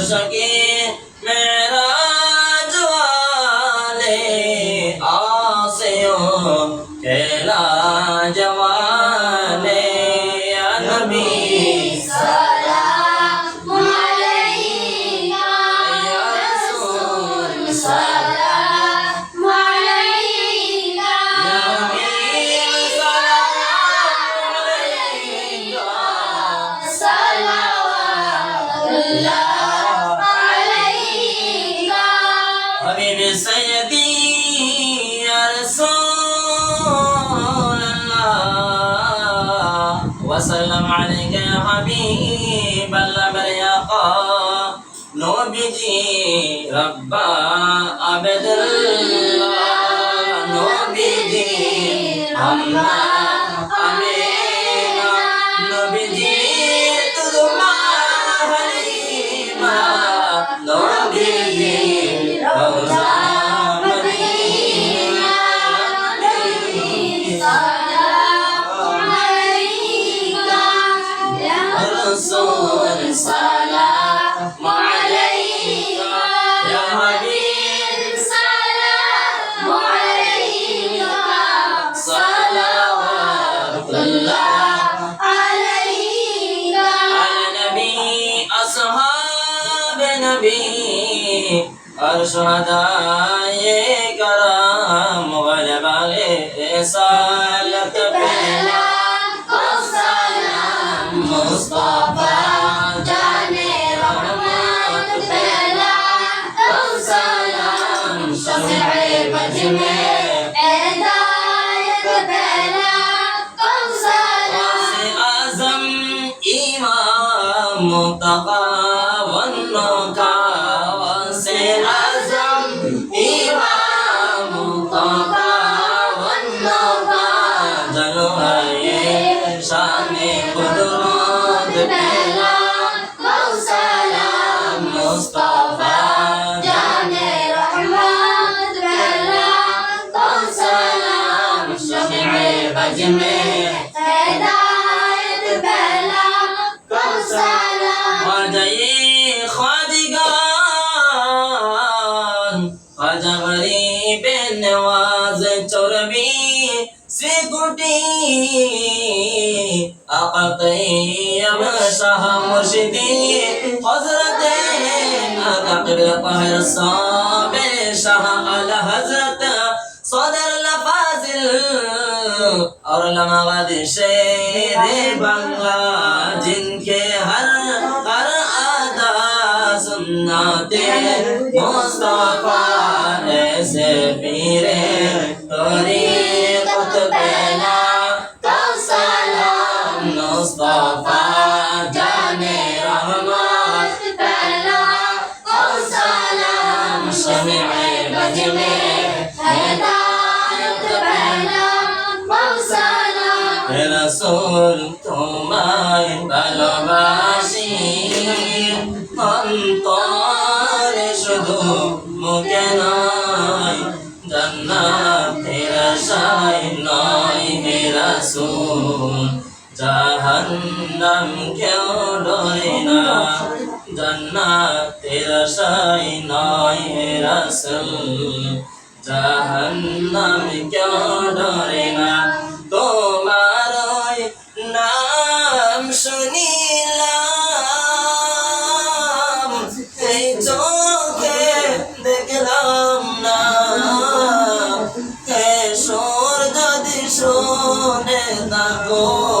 अर्श के मेराज वाले आसियों के लाज वाले या नबी حبيبي سيدي يا رسول الله وسلم عليك يا حبيب البرياقة نبيجي ربا عبد الله نبيجي أمنا أمينا نبيجي رسول سلام عليك يا حبيب سلام عليك صلوات الله عليك على نبي أصحاب نبي أرشداء کرام غلباء رسالت المصطفى جاني رحمة فلا أوصنا شفيع بجميع से कुटी आका तैयब शाह मुर्शिदी हजरत आका किबला ताहिर साबिर शाह आला हजरत सदर लफाजिल और लमगद शेर बंगला जिनके हर हर आदा सुन्नते मुस्तफा ऐसे पीरे तरीक़त মুস্তফা জানে রহমত ফেলা তোমায় ভালোবাসি। অন্তর শুধু মুখে নয়, জান্নাতের আশায় নয় হে রসুল। জাহান্নাম কেউ ডরে না। জান্নাতের আশায় নয় রাসূল। জাহান্নাম কেউ ডরে না। তোমার নাম শুনিলাম। এই চোখে দেখলাম না। হে সুর যদি শুনে থাকো আর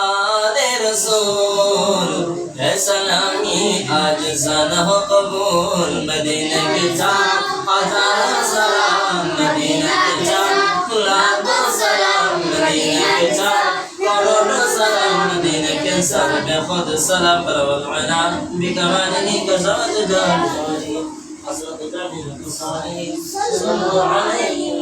خزانہ ہو قبول مدینہ کے جان ہزار سلام مدینہ کے جان خلاق سلام مدینہ کے جان قرون سلام مدینہ کے سر میں خود سلام پر والعنا بکمالنی کزوجدہ حضرت جعفر الصالح صلو علیہ